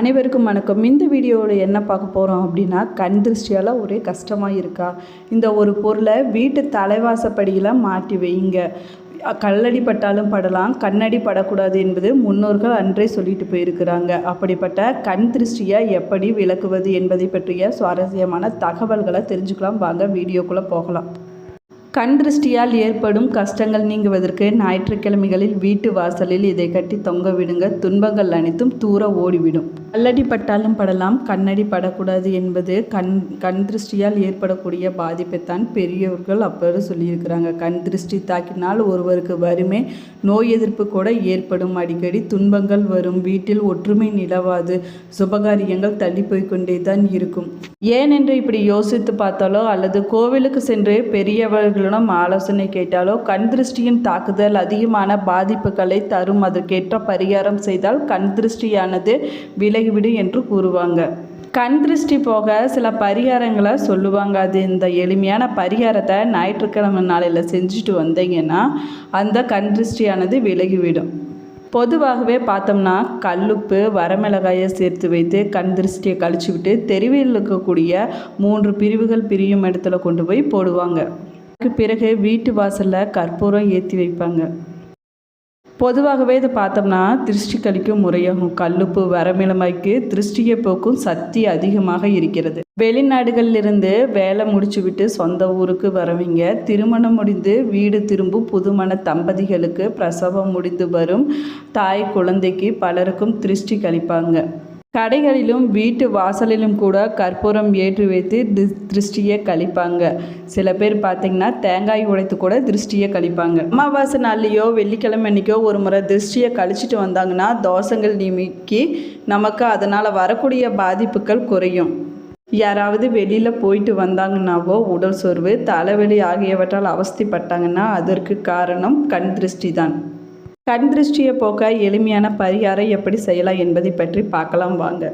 அனைவருக்கும் வணக்கம். இந்த வீடியோவில் என்ன பார்க்க போகிறோம் அப்படின்னா கண் திருஷ்டியால் ஒரே கஷ்டமாக இருக்கா? இந்த ஒரு பொருளை வீட்டு தலைவாசப்படியில் மாட்டி வைங்க. கல்லடி பட்டாலும் படலாம் கண்ணடி படக்கூடாது என்பது முன்னோர்கள் அன்றே சொல்லிட்டு போயிருக்கிறாங்க. அப்படிப்பட்ட கண் திருஷ்டியை எப்படி விளக்குவது என்பதை பற்றிய சுவாரஸ்யமான தகவல்களை தெரிஞ்சுக்கலாம். வாங்க வீடியோக்குள்ளே போகலாம். கண் திருஷ்டியால் ஏற்படும் கஷ்டங்கள் நீங்குவதற்கு ஞாயிற்றுக்கிழமைகளில் வீட்டு வாசலில் இதை கட்டி தொங்க விடுங்க. துன்பங்கள் அனைத்தும் தூர ஓடிவிடும். கல்லடி பட்டாலும் படலாம் கண்ணடி படக்கூடாது என்பது கண் கண் திருஷ்டியால் ஏற்படக்கூடிய பாதிப்பைத்தான் பெரியவர்கள் அப்போ சொல்லியிருக்கிறாங்க. கண் திருஷ்டி தாக்கினால் ஒருவருக்கு வறுமை நோய் எதிர்ப்பு கூட ஏற்படும். அடிக்கடி துன்பங்கள் வரும். வீட்டில் ஒற்றுமை நிலவாது. சுபகாரியங்கள் தள்ளி போய்க்கொண்டே தான் இருக்கும். ஏனென்று இப்படி யோசித்து பார்த்தாலோ அல்லது கோவிலுக்கு சென்று பெரியவர்களிடம் ஆலோசனை கேட்டாலோ கண் திருஷ்டியின் தாக்குதல் அதிகமான பாதிப்புகளை தரும். அதற்கேற்ற பரிகாரம் செய்தால் கண் திருஷ்டியானது விலகிவிடும் என்று கூறுவாங்க. கண் திருஷ்டி போக சில பரிகாரங்களை சொல்லுவாங்க. அது இந்த எளிமையான பரிகாரத்தை ஞாயிற்றுக்கிழமை நாளையில் செஞ்சுட்டு வந்தீங்கன்னா அந்த கண் திருஷ்டியானது விலகிவிடும். பொதுவாகவே பார்த்தோம்னா கல்லுப்பு வரமிளகாயை சேர்த்து வைத்து கண் திருஷ்டியை கழிச்சு விட்டு தெருவில் இருக்கக்கூடிய மூன்று பிரிவுகள் பிரியும் இடத்துல கொண்டு போய் போடுவாங்க. அதுக்கு பிறகு வீட்டு வாசலில் கற்பூரம் ஏற்றி வைப்பாங்க. பொதுவாகவே இதை பார்த்தோம்னா திருஷ்டி கழிக்கும் முறையாகும். கல்லுப்பு வரமிளமைக்கு திருஷ்டியை போக்கும் சக்தி அதிகமாக இருக்கிறது. வெளிநாடுகளிலிருந்து வேலை முடிச்சு விட்டு சொந்த ஊருக்கு வரவங்க. திருமணம் முடிந்து வீடு திரும்பும் புதுமண தம்பதிகளுக்கு பிரசவம் முடிந்து வரும் தாய் குழந்தைக்கு பலருக்கும் திருஷ்டி கழிப்பாங்க. கடைகளிலும் வீட்டு வாசலிலும் கூட கற்பூரம் ஏற்றி வைத்து திருஷ்டியை கழிப்பாங்க. சில பேர் பார்த்தீங்கன்னா தேங்காய் உடைத்து கூட திருஷ்டியை கழிப்பாங்க. அமாவாசை நாள்லேயோ வெள்ளிக்கிழமை அன்னைக்கோ ஒரு முறை திருஷ்டியை கழிச்சிட்டு வந்தாங்கன்னா தோஷங்கள் நீக்கி நமக்கு அதனால் வரக்கூடிய பாதிப்புகள் குறையும். யாராவது வெளியில் போயிட்டு வந்தாங்கன்னாவோ உடல் சோர்வு தலைவலி ஆகியவற்றால் அவஸ்திப்பட்டாங்கன்னா அதற்கு காரணம் கண் திருஷ்டி தான் கண் திருஷ்டியை போக்க எளிமையான பரிகாரம் எப்படி செய்யலாம் என்பதை பற்றி பார்க்கலாம் வாங்க.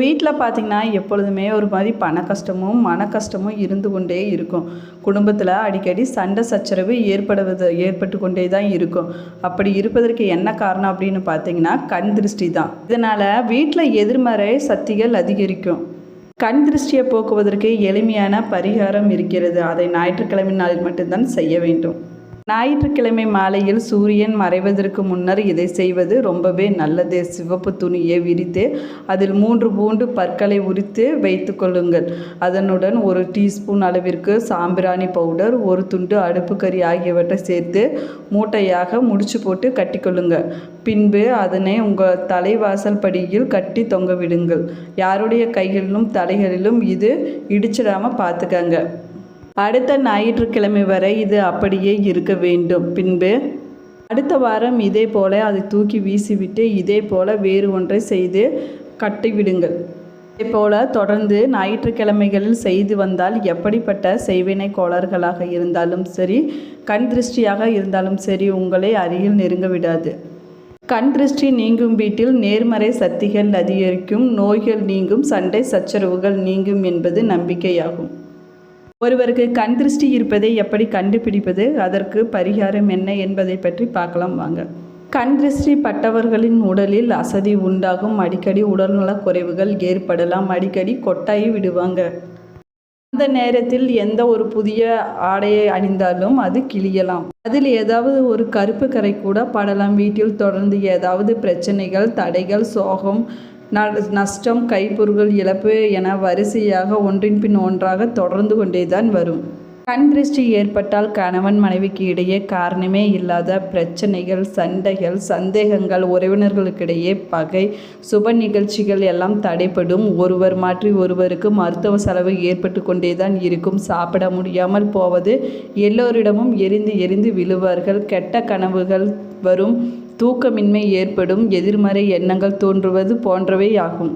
வீட்டில் பார்த்தீங்கன்னா எப்பொழுதுமே ஒரு மாதிரி பண கஷ்டமும் மன கஷ்டமும் இருந்து கொண்டே இருக்கும். குடும்பத்தில் அடிக்கடி சண்டை சச்சரவு ஏற்படுவது ஏற்பட்டு கொண்டே தான் இருக்கும். அப்படி இருப்பதற்கு என்ன காரணம் அப்படின்னு பார்த்தீங்கன்னா கண் திருஷ்டி தான். இதனால் வீட்டில் எதிர்மறை சக்திகள் அதிகரிக்கும். கண் திருஷ்டியை போக்குவதற்கு எளிமையான பரிகாரம் இருக்கிறது. அதை ஞாயிற்றுக்கிழமை நாளில் மட்டும்தான் செய்ய வேண்டும். ஞாயிற்றுக்கிழமை மாலையில் சூரியன் மறைவதற்கு முன்னர் இதை செய்வது ரொம்பவே நல்லது. சிவப்பு துணியை விரித்து அதில் மூன்று பூண்டு பற்களை உரித்து வைத்து கொள்ளுங்கள். அதனுடன் ஒரு டீஸ்பூன் அளவிற்கு சாம்பிராணி பவுடர் ஒரு துண்டு அடுப்பு கறி ஆகியவற்றை சேர்த்து மூட்டையாக முடிச்சு போட்டு கட்டிக்கொள்ளுங்க பின்பு அதனை உங்கள் தலைவாசல் படியில் கட்டி தொங்க விடுங்கள். யாருடைய கைகளிலும் தலைகளிலும் இது இடிச்சிடாமல் பார்த்துக்கங்க. அடுத்த ஞாயிற்றுக்கிழமை வரை இது அப்படியே இருக்க வேண்டும். பின்பு அடுத்த வாரம் இதே போல் அதை தூக்கி வீசிவிட்டு இதே போல் வேறு ஒன்றை செய்து கட்டிவிடுங்கள். இதே போல தொடர்ந்து ஞாயிற்றுக்கிழமைகளில் செய்து வந்தால் எப்படிப்பட்ட செய்வினை கோளாறுகளாக இருந்தாலும் சரி கண் திருஷ்டியாக இருந்தாலும் சரி உங்களை அருகில் நெருங்க விடாது. கண் திருஷ்டி நீங்கும் வீட்டில் நேர்மறை சக்திகள் அதிகரிக்கும் நோய்கள் நீங்கும் சண்டை சச்சரவுகள் நீங்கும் என்பது நம்பிக்கையாகும். ஒருவருக்கு கண் திருஷ்டி இருப்பதை எப்படி கண்டுபிடிப்பது? அதற்கு பரிகாரம் என்ன என்பதை பற்றி பார்க்கலாம் வாங்க. கண் திருஷ்டி பட்டவர்களின் உடலில் அசதி உண்டாகும். அடிக்கடி உடல்நலக் குறைவுகள் ஏற்படலாம். அடிக்கடி கொட்டாயி விடுவாங்க. அந்த நேரத்தில் எந்த ஒரு புதிய ஆடையை அணிந்தாலும் அது கிழியலாம். அதில் ஏதாவது ஒரு கருப்பு கரை கூட படலாம். வீட்டில் தொடர்ந்து ஏதாவது பிரச்சனைகள் தடைகள் சோகம் நஷ்டம் கைப்பொருள்கள் இழப்பு என வரிசையாக ஒன்றின் பின் ஒன்றாக தொடர்ந்து கொண்டேதான் வரும். கண் திருஷ்டி ஏற்பட்டால் கணவன் மனைவிக்கு இடையே காரணமே இல்லாத பிரச்சனைகள் சண்டைகள் சந்தேகங்கள் உறவினர்களுக்கிடையே பகை சுப நிகழ்ச்சிகள் எல்லாம் தடைப்படும் ஒருவர் மாற்றி ஒருவருக்கு மருத்துவ செலவு ஏற்பட்டு கொண்டே தான் இருக்கும். சாப்பிட முடியாமல் போவது எல்லோரிடமும் எரிந்து எரிந்து விழுவார்கள். கெட்ட கனவுகள் வரும். தூக்கமின்மை ஏற்படும் எதிர்மறை எண்ணங்கள் தோன்றுவது போன்றவை ஆகும்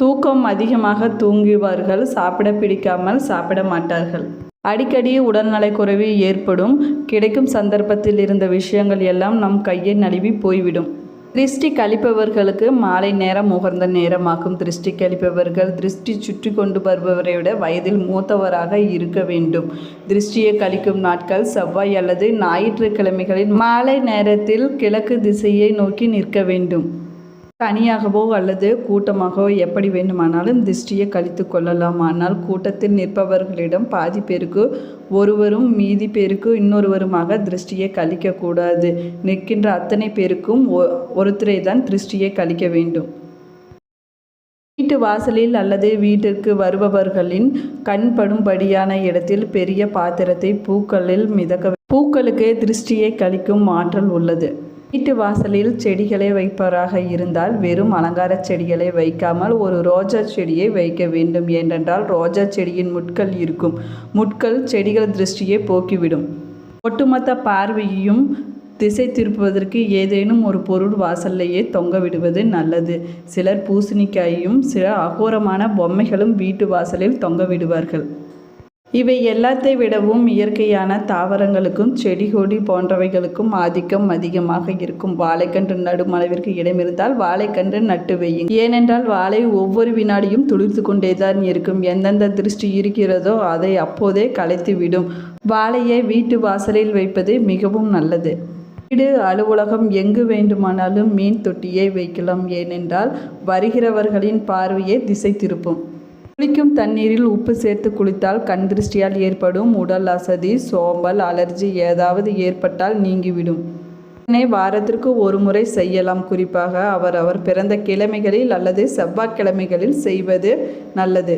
தூக்கம் அதிகமாக தூங்குவார்கள் சாப்பிட பிடிக்காமல் சாப்பிட மாட்டார்கள். அடிக்கடி உடல்நலக்குறைவு ஏற்படும் கிடைக்கும் சந்தர்ப்பத்தில் இருந்த விஷயங்கள் எல்லாம் நம் கையை நழுவி போய்விடும். திருஷ்டி கழிப்பவர்களுக்கு மாலை நேரம் முகர்ந்த நேரமாகும் திருஷ்டி கழிப்பவர்கள் திருஷ்டி சுற்றி கொண்டு வருபவரை விட வயதில் மூத்தவராக இருக்க வேண்டும். திருஷ்டியை கழிக்கும் நாட்கள் செவ்வாய் அல்லது ஞாயிற்றுக்கிழமைகளில் மாலை நேரத்தில் கிழக்கு திசையை நோக்கி நிற்க வேண்டும். தனியாகவோ அல்லது கூட்டமாகவோ எப்படி வேண்டுமானாலும் திருஷ்டியை கழித்து கொள்ளலாம். ஆனால் கூட்டத்தில் நிற்பவர்களிடம் பாதி பேருக்கு ஒருவரும் மீதி பேருக்கு இன்னொருவருமாக திருஷ்டியை கழிக்கக்கூடாது நிற்கின்ற அத்தனை பேருக்கும் ஒ ஒருத்தரை தான் திருஷ்டியை கழிக்க வேண்டும். வீட்டு வாசலில் அல்லது வீட்டிற்கு வருபவர்களின் கண் படும்படியான இடத்தில் பெரிய பாத்திரத்தை பூக்களில் மிதக்க பூக்களுக்கு திருஷ்டியை கழிக்கும் ஆற்றல் உள்ளது. வீட்டு வாசலில் செடிகளை வைப்பவராக இருந்தால் வெறும் அலங்கார செடிகளை வைக்காமல் ஒரு ரோஜா செடியை வைக்க வேண்டும். ஏனென்றால் ரோஜா செடியின் முட்கள் இருக்கும். முட்கள் செடிகள் திருஷ்டியை போக்கிவிடும். ஒட்டுமொத்த பார்வையையும் திசை திருப்புவதற்கு ஏதேனும் ஒரு பொருள் வாசல்லையே தொங்க விடுவது நல்லது. சிலர் பூசணிக்காயும் சில அகோரமான பொம்மைகளும் வீட்டு வாசலில் தொங்க விடுவார்கள். இவை எல்லாத்தை விடவும் இயற்கையான தாவரங்களுக்கும் செடி கொடி போன்றவைகளுக்கும் ஆதிக்கம் அதிகமாக இருக்கும். வாழைக்கன்று நடும் அளவிற்கு இடமிருந்தால் வாழைக்கன்று நட்டு வையும் ஏனென்றால் வாழை ஒவ்வொரு வினாடியும் துளிர்த்து கொண்டேதான் இருக்கும். எந்தெந்த திருஷ்டி இருக்கிறதோ அதை அப்போதே கலைத்து விடும் வாழையை வீட்டு வாசலில் வைப்பது மிகவும் நல்லது. வீடு அலுவலகம் எங்கு வேண்டுமானாலும் மீன் தொட்டியை வைக்கலாம். ஏனென்றால் வருகிறவர்களின் பார்வையை திசை திருப்பும். குளிக்கும் தண்ணீரில் உப்பு சேர்த்து குளித்தால் கண் திருஷ்டியால் ஏற்படும் உடல் அசதி சோம்பல் அலர்ஜி ஏதாவது ஏற்பட்டால் நீங்கிவிடும். இதனை வாரத்திற்கு ஒரு முறை செய்யலாம். குறிப்பாக அவரவர் பிறந்த கிழமைகளில் அல்லது செவ்வாய்க்கிழமைகளில் செய்வது நல்லது.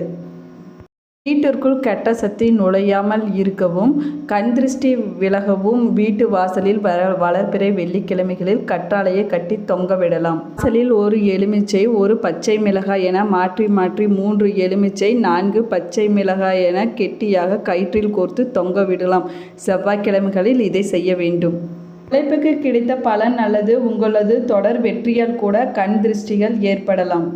வீட்டிற்குள் கெட்ட சக்தி நுழையாமல் இருக்கவும் கண் திருஷ்டி விலகவும் வீட்டு வாசலில் வர வளர்பிறை வெள்ளிக்கிழமைகளில் கற்றாழையை கட்டி தொங்க விடலாம். வாசலில் ஒரு எலுமிச்சை ஒரு பச்சை மிளகாய் என மாற்றி மாற்றி மூன்று எலுமிச்சை நான்கு பச்சை மிளகாய் என கெட்டியாக கயிற்றில் கோர்த்து தொங்க விடலாம். செவ்வாய்க்கிழமைகளில் இதை செய்ய வேண்டும். உழைப்புக்கு கிடைத்த பலன் அல்லது உங்களது தொடர் வெற்றியால் கூட கண் திருஷ்டிகள் ஏற்படலாம்.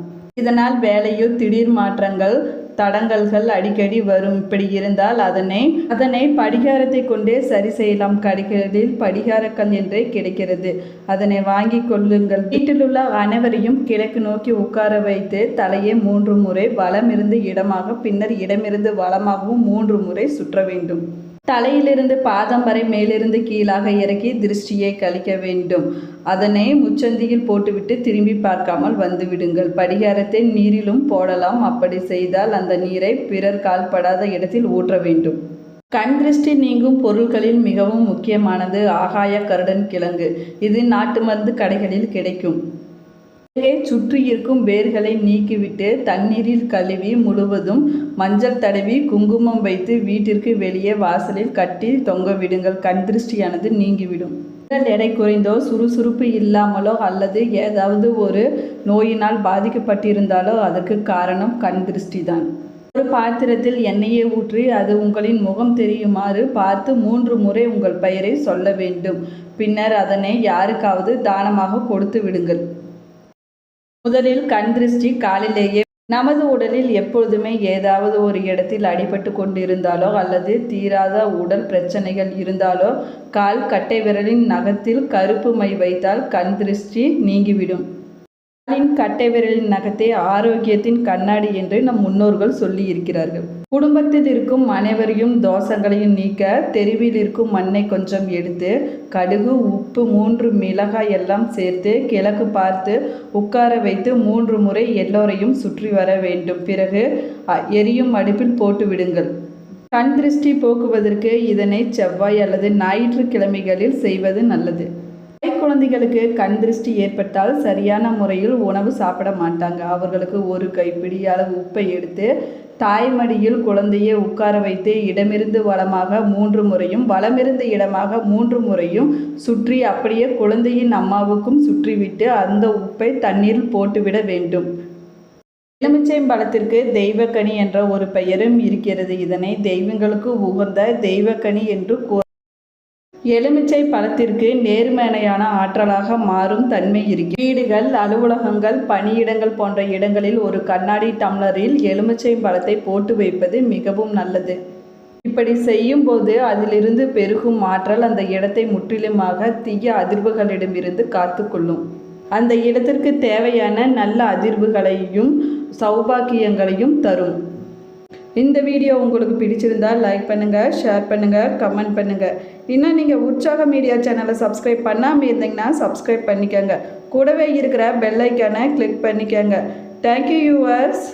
இதனால் வேலையில் திடீர் மாற்றங்கள் தடங்கல்கள் அடிக்கடி வரும். இப்படி இருந்தால் அதனை அதனை படிகாரத்தை கொண்டே சரி செய்யலாம். கடைகளில் படிகாரக்கல் என்றே கிடைக்கிறது. அதனை வாங்கி கொள்ளுங்கள். வீட்டிலுள்ள அனைவரையும் கிழக்கு நோக்கி உட்கார வைத்து தலையை மூன்று முறை வலமிருந்து இடமாக பின்னர் இடமிருந்து வலமாகவும் மூன்று முறை சுற்ற வேண்டும். தலையிலிருந்து பாதம் வரை மேலிருந்து கீழாக இறக்கி திருஷ்டியை கழிக்க வேண்டும். அதனை முச்சந்தியில் போட்டுவிட்டு திரும்பி பார்க்காமல் வந்துவிடுங்கள். படிகாரத்தை நீரிலும் போடலாம். அப்படி செய்தால் அந்த நீரை பிறர் கால்படாத இடத்தில் ஊற்ற வேண்டும். கண் திருஷ்டி நீங்கும் பொருட்களில் மிகவும் முக்கியமானது ஆகாய கருடன் கிழங்கு. இது நாட்டு மருந்து கடைகளில் கிடைக்கும். கிழங்கை சுற்றியிருக்கும் வேர்களை நீக்கிவிட்டு தண்ணீரில் கழுவி முழுவதும் மஞ்சள் தடவி குங்குமம் வைத்து வீட்டிற்கு வெளியே வாசலில் கட்டி தொங்க விடுங்கள். கண் திருஷ்டியானது நீங்கிவிடும். உடல் எடை குறைந்தோ சுறுசுறுப்பு இல்லாமலோ அல்லது ஏதாவது ஒரு நோயினால் பாதிக்கப்பட்டிருந்தாலோ அதற்கு காரணம் கண் திருஷ்டி தான் ஒரு பாத்திரத்தில் எண்ணெயை ஊற்றி அது உங்களின் முகம் தெரியுமாறு பார்த்து மூன்று முறை உங்கள் பெயரை சொல்ல வேண்டும். பின்னர் அதனை யாருக்காவது தானமாக கொடுத்து விடுங்கள். முதலில் கண் திருஷ்டி காலிலேயே நமது உடலில் எப்பொழுதுமே ஏதாவது ஒரு இடத்தில் அடிபட்டு கொண்டிருந்தாலோ அல்லது தீராத உடல் பிரச்சனைகள் இருந்தாலோ கால் கட்டை விரலின் நகத்தில் கருப்பு மை வைத்தால் கண் திருஷ்டி நீங்கிவிடும். காலின் கட்டை விரலின் நகத்தை ஆரோக்கியத்தின் கண்ணாடி என்று நம் முன்னோர்கள் சொல்லி இருக்கிறார்கள் குடும்பத்தில் இருக்கும் அனைவரையும் தோஷங்களையும் நீக்க தெருவில் இருக்கும் மண்ணை கொஞ்சம் எடுத்து கடுகு உப்பு மூன்று மிளகாய் எல்லாம் சேர்த்து கிழக்கு பார்த்து உட்கார வைத்து மூன்று முறை எல்லோரையும் சுற்றி வர வேண்டும். பிறகு அ- எரியும் அடுப்பில் போட்டு விடுங்கள். கண் திருஷ்டி போக்குவதற்கு இதனை செவ்வாய் அல்லது ஞாயிற்றுக்கிழமைகளில் செய்வது நல்லது. குழந்தைகளுக்கு கண் திருஷ்டி ஏற்பட்டால் சரியான முறையில் உணவு சாப்பிட மாட்டாங்க. அவர்களுக்கு ஒரு கைப்பிடி அளவு உப்பை எடுத்து தாய்மடியில் குழந்தையை உட்கார வைத்து இடமிருந்து வளமாக மூன்று முறையும் வளமிருந்து இடமாக மூன்று முறையும் சுற்றி அப்படியே குழந்தையின் அம்மாவுக்கும் சுற்றிவிட்டு அந்த உப்பை தண்ணீரில் போட்டுவிட வேண்டும். எலுமிச்சைம்பழத்திற்கு தெய்வக்கனி என்ற ஒரு பெயரும் இருக்கிறது. இதனை தெய்வங்களுக்கு உகந்த தெய்வக்கனி என்று கூற எலுமிச்சை பழத்திற்கு நேர்மேனையான ஆற்றலாக மாறும் தன்மை இருக்கு வீடுகள் அலுவலகங்கள் பணியிடங்கள் போன்ற இடங்களில் ஒரு கண்ணாடி டம்ளரில் எலுமிச்சை பழத்தை போட்டு வைப்பது மிகவும் நல்லது. இப்படி செய்யும்போது அதிலிருந்து பெருகும் ஆற்றல் அந்த இடத்தை முற்றிலுமாக தீய அதிர்வுகளிடமிருந்து காத்துக்கொள்ளும் அந்த இடத்திற்கு தேவையான நல்ல அதிர்வுகளையும் சௌபாக்கியங்களையும் தரும். இந்த வீடியோ உங்களுக்கு பிடிச்சிருந்தா லைக் பண்ணுங்கள் ஷேர் பண்ணுங்கள் கமெண்ட் பண்ணுங்கள் இன்னும் நீங்கள் உற்சாக மீடியா சேனலை சப்ஸ்கிரைப் பண்ணாமல் இருந்தீங்கன்னா சப்ஸ்கிரைப் பண்ணிக்கோங்க. கூடவே இருக்கிற பெல் ஐக்கானை கிளிக் பண்ணிக்கோங்க. Thank you viewers